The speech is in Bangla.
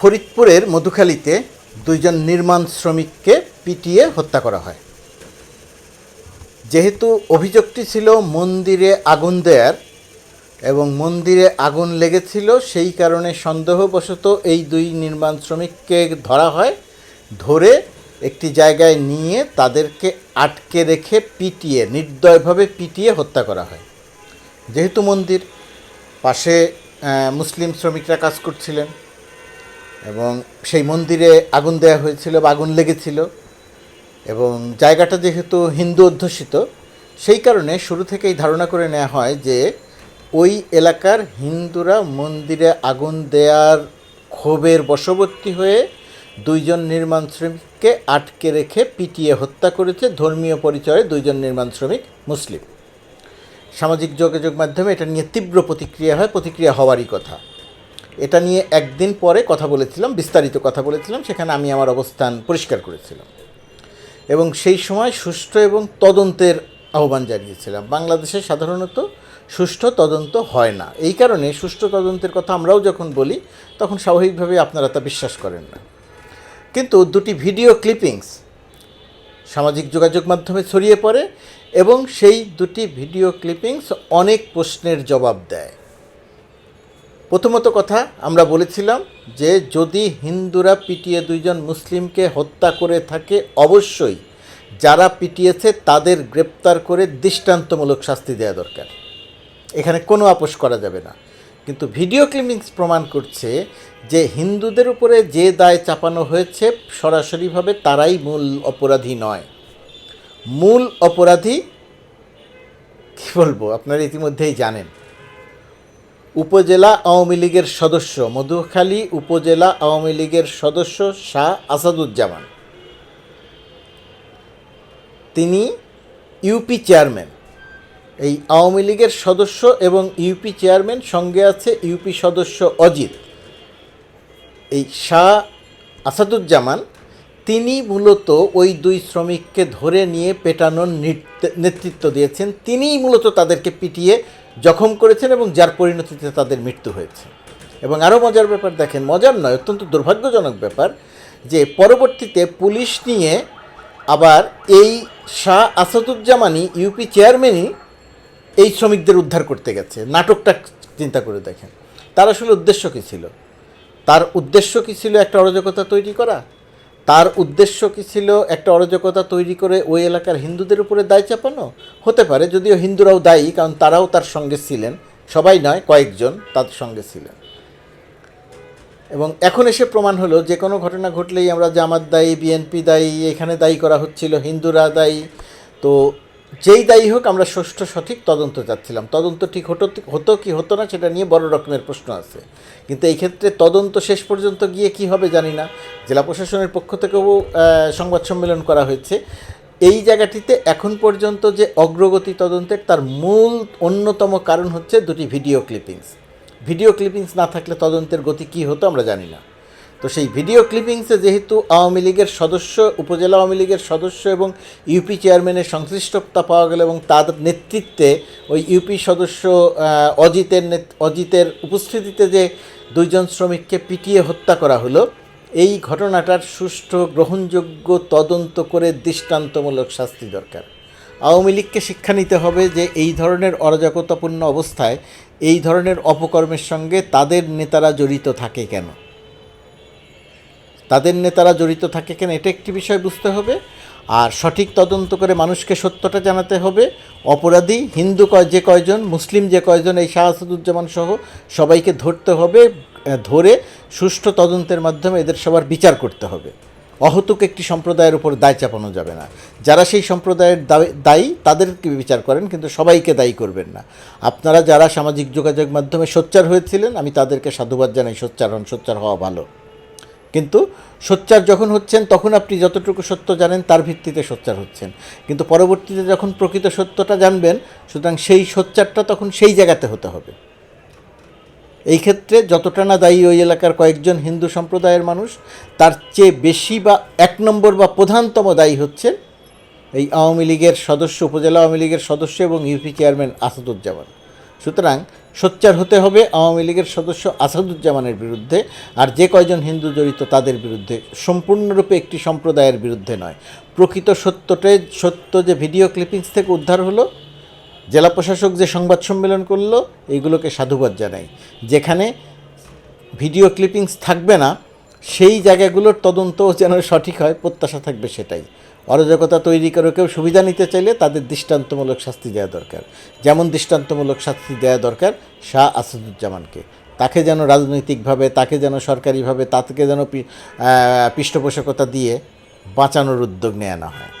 ফরিদপুরের মধুখালীতে দুইজন নির্মাণ শ্রমিককে পিটিয়ে হত্যা করা হয়। যেহেতু অভিযোগটি ছিল মন্দিরে আগুন দেয়ার এবং মন্দিরে আগুন লেগেছিল, সেই কারণে সন্দেহবশত এই দুই নির্মাণ শ্রমিককে ধরা হয়, ধরে একটি জায়গায় নিয়ে তাদেরকে আটকে রেখে পিটিয়ে, নির্দয়ভাবে পিটিয়ে হত্যা করা হয়। যেহেতু মন্দির পাশে মুসলিম শ্রমিকরা কাজ করছিলেন এবং সেই মন্দিরে আগুন দেওয়া হয়েছিল বা আগুন লেগেছিল। এবং জায়গাটা যেহেতু হিন্দু অধ্যুষিত, সেই কারণে শুরু থেকেই ধারণা করে নেওয়া হয় যে ওই এলাকার হিন্দুরা মন্দিরে আগুন দেয়ার ক্ষোভের বশবর্তী হয়ে দুইজন নির্মাণ শ্রমিককে আটকে রেখে পিটিয়ে হত্যা করেছে ধর্মীয় পরিচয়ে দুইজন নির্মাণ শ্রমিক মুসলিম। সামাজিক যোগাযোগ মাধ্যমে এটা নিয়ে তীব্র প্রতিক্রিয়া হয়, প্রতিক্রিয়া হওয়ারই কথা। এটা নিয়ে একদিন পরে কথা বলেছিলাম, বিস্তারিত কথা বলেছিলাম, সেখানে আমি আমার অবস্থান পরিষ্কার করেছিলাম। এবং সেই সময় সুষ্ঠু এবং তদন্তের আহ্বান জানিয়েছিলাম। বাংলাদেশে সাধারণত সুষ্ঠু তদন্ত হয় না। এই কারণে সুষ্ঠু তদন্তের কথা আমরাও যখন বলি, তখন স্বাভাবিকভাবে আপনারা তা বিশ্বাস করেন না। কিন্তু দুটি ভিডিও ক্লিপিংস সামাজিক যোগাযোগ মাধ্যমে ছড়িয়ে পড়ে এবং সেই দুটি ভিডিও ক্লিপিংস অনেক প্রশ্নের জবাব দেয়। প্রথমত কথা, আমরা বলেছিলাম যে যদি হিন্দুরা পিটিয়ে দুইজন মুসলিমকে হত্যা করে থাকে, অবশ্যই যারা পিটিয়েছে তাদের গ্রেপ্তার করে দৃষ্টান্তমূলক শাস্তি দেওয়া দরকার। এখানে কোনো আপোষ করা যাবে না। কিন্তু ভিডিও ক্লিপিংস প্রমাণ করছে যে হিন্দুদের উপরে যে দায় চাপানো হয়েছে, সরাসরিভাবে তারাই মূল অপরাধী নয়। মূল অপরাধী, কী বলব, আপনারা ইতিমধ্যেই জানেন। উপজেলা আওয়ামী লীগের সদস্য, মধুখালী উপজেলা আওয়ামী লীগের সদস্য শাহ আসাদুজ্জামান। তিনি ইউপি চেয়ারম্যান এই আওয়ামী লীগের সদস্য এবং ইউপি চেয়ারম্যান সঙ্গে আছে ইউপি সদস্য অজিত। এই শাহ আসাদুজ্জামান, তিনি মূলত ওই দুই শ্রমিককে ধরে নিয়ে পেটানোর নেতৃত্ব দিয়েছেন। তিনিই মূলত তাদেরকে পিটিয়ে জখম করেছেন এবং যার পরিণতিতে তাদের মৃত্যু হয়েছে। এবং আরও মজার ব্যাপার দেখেন, মজার নয়, অত্যন্ত দুর্ভাগ্যজনক ব্যাপার যে পরবর্তীতে পুলিশ নিয়ে আবার এই শাহ আসাদুজ্জামানই ইউপি চেয়ারম্যানই এই শ্রমিকদের উদ্ধার করতে গেছে। নাটকটা চিন্তা করে দেখেন। তার আসলে উদ্দেশ্য কী ছিল? তার উদ্দেশ্য কী ছিল একটা অরাজকতা তৈরি করা? তার উদ্দেশ্য কি ছিল একটা অরাজকতা তৈরি করে ওই এলাকার হিন্দুদের উপরে দায় চাপানো? হতে পারে, যদিও হিন্দুরাও দায়ী, কারণ তারাও তার সঙ্গে ছিলেন। সবাই নয়, কয়েকজন তার সঙ্গে ছিলেন। এবং এখন এসে প্রমাণ হলো, যে কোনো ঘটনা ঘটলেই আমরা জামাত দায়ী, বিএনপি দায়ী, এখানে দায়ী করা হচ্ছিল, হিন্দুরা দায়ী। তো যেই দায়ী হোক, আমরা ষষ্ঠ সঠিক তদন্ত চাচ্ছিলাম। তদন্ত ঠিক হতো হতো কি হতো না, সেটা নিয়ে বড় রকমের প্রশ্ন আছে। কিন্তু এই ক্ষেত্রে তদন্ত শেষ পর্যন্ত গিয়ে কি হবে জানি না। জেলা প্রশাসনের পক্ষ থেকেও সংবাদ সম্মেলন করা হয়েছে। এই জায়গাটিতে এখন পর্যন্ত যে অগ্রগতি তদন্তের, তার মূল অন্যতম কারণ হচ্ছে দুটি ভিডিও ক্লিপিংস। ভিডিও ক্লিপিংস না থাকলে তদন্তের গতি কী হতো আমরা জানি না। তো সেই ভিডিও ক্লিপিংসে যেহেতু আওয়ামী লীগের সদস্য, উপজেলা আওয়ামী লীগের সদস্য এবং ইউপি চেয়ারম্যানের সংশ্লিষ্টতা পাওয়া গেল এবং তার নেতৃত্বে ওই ইউপি সদস্য অজিতের অজিতের উপস্থিতিতে যে দুইজন শ্রমিককে পিটিয়ে হত্যা করা হলো, এই ঘটনাটার সুষ্ঠু গ্রহণযোগ্য তদন্ত করে দৃষ্টান্তমূলক শাস্তি দরকার। আওয়ামী লীগকে শিক্ষা নিতে হবে যে এই ধরনের অরাজকতাপূর্ণ অবস্থায় এই ধরনের অপকর্মের সঙ্গে তাদের নেতারা জড়িত থাকে কেন? তাদের নেতারা জড়িত থাকে কেন, এটা একটি বিষয় বুঝতে হবে। আর সঠিক তদন্ত করে মানুষকে সত্যটা জানাতে হবে। অপরাধী, হিন্দু কয় যে কয়জন, মুসলিম যে কয়জন, এই শাহাসুদুজ্জামান সহ সবাইকে ধরতে হবে ধরে সুষ্ঠু তদন্তের মাধ্যমে এদের সবার বিচার করতে হবে। অহতুক একটি সম্প্রদায়ের উপর দায় চাপানো যাবে না। যারা সেই সম্প্রদায়ের দায়- দায়ী, তাদেরকে বিচার করেন, কিন্তু সবাইকে দায়ী করবেন না। আপনারা যারা সামাজিক যোগাযোগ মাধ্যমে সোচ্চার হয়েছিলেন, আমি তাদেরকে সাধুবাদ জানাই, সোচ্চার হন, সোচ্চার হওয়া ভালো। কিন্তু সোচ্চার যখন হচ্ছেন, তখন আপনি যতটুকু সত্য জানেন, তার ভিত্তিতে সোচ্চার হচ্ছেন। কিন্তু পরবর্তীতে যখন প্রকৃত সত্যটা জানবেন, সুতরাং সেই সোচ্চারটা তখন সেই জায়গাতে হতে হবে। এই ক্ষেত্রে যতটা না দায়ী ওই এলাকার কয়েকজন হিন্দু সম্প্রদায়ের মানুষ, তার চেয়ে বেশি বা এক নম্বর বা প্রধানতম দায়ী হচ্ছে এই আওয়ামী লীগের সদস্য, উপজেলা আওয়ামী লীগের সদস্য এবং ইউপি চেয়ারম্যান আসাদুজ্জামান। সুতরাং সোচ্চার হতে হবে আওয়ামী লীগের সদস্য আসাদুজ্জামানের বিরুদ্ধে, আর যে কয়জন হিন্দু জড়িত তাদের বিরুদ্ধে। সম্পূর্ণরূপে একটি সম্প্রদায়ের বিরুদ্ধে নয়। প্রকৃত সত্যটাই সত্য যে ভিডিও ক্লিপিংস থেকে উদ্ধার হলো, জেলা প্রশাসক যে সংবাদ সম্মেলন করল এইগুলোকে সাধুবাদ জানাই। যেখানে ভিডিও ক্লিপিংস থাকবে না, সেই জায়গাগুলোর তদন্তও যেন সঠিক হয়, প্রত্যাশা থাকবে সেটাই। অরাজকতা তৈরি করে কেউ সুবিধা নিতে চাইলে তাদের দৃষ্টান্তমূলক শাস্তি দেওয়া দরকার। যেমন দৃষ্টান্তমূলক শাস্তি দেওয়া দরকার শাহ আসাদুজ্জামানকে। তাকে যেন রাজনৈতিকভাবে, তাকে যেন সরকারিভাবে, তাকে যেন পৃষ্ঠপোষকতা দিয়ে বাঁচানোর উদ্যোগ নেওয়া না হয়।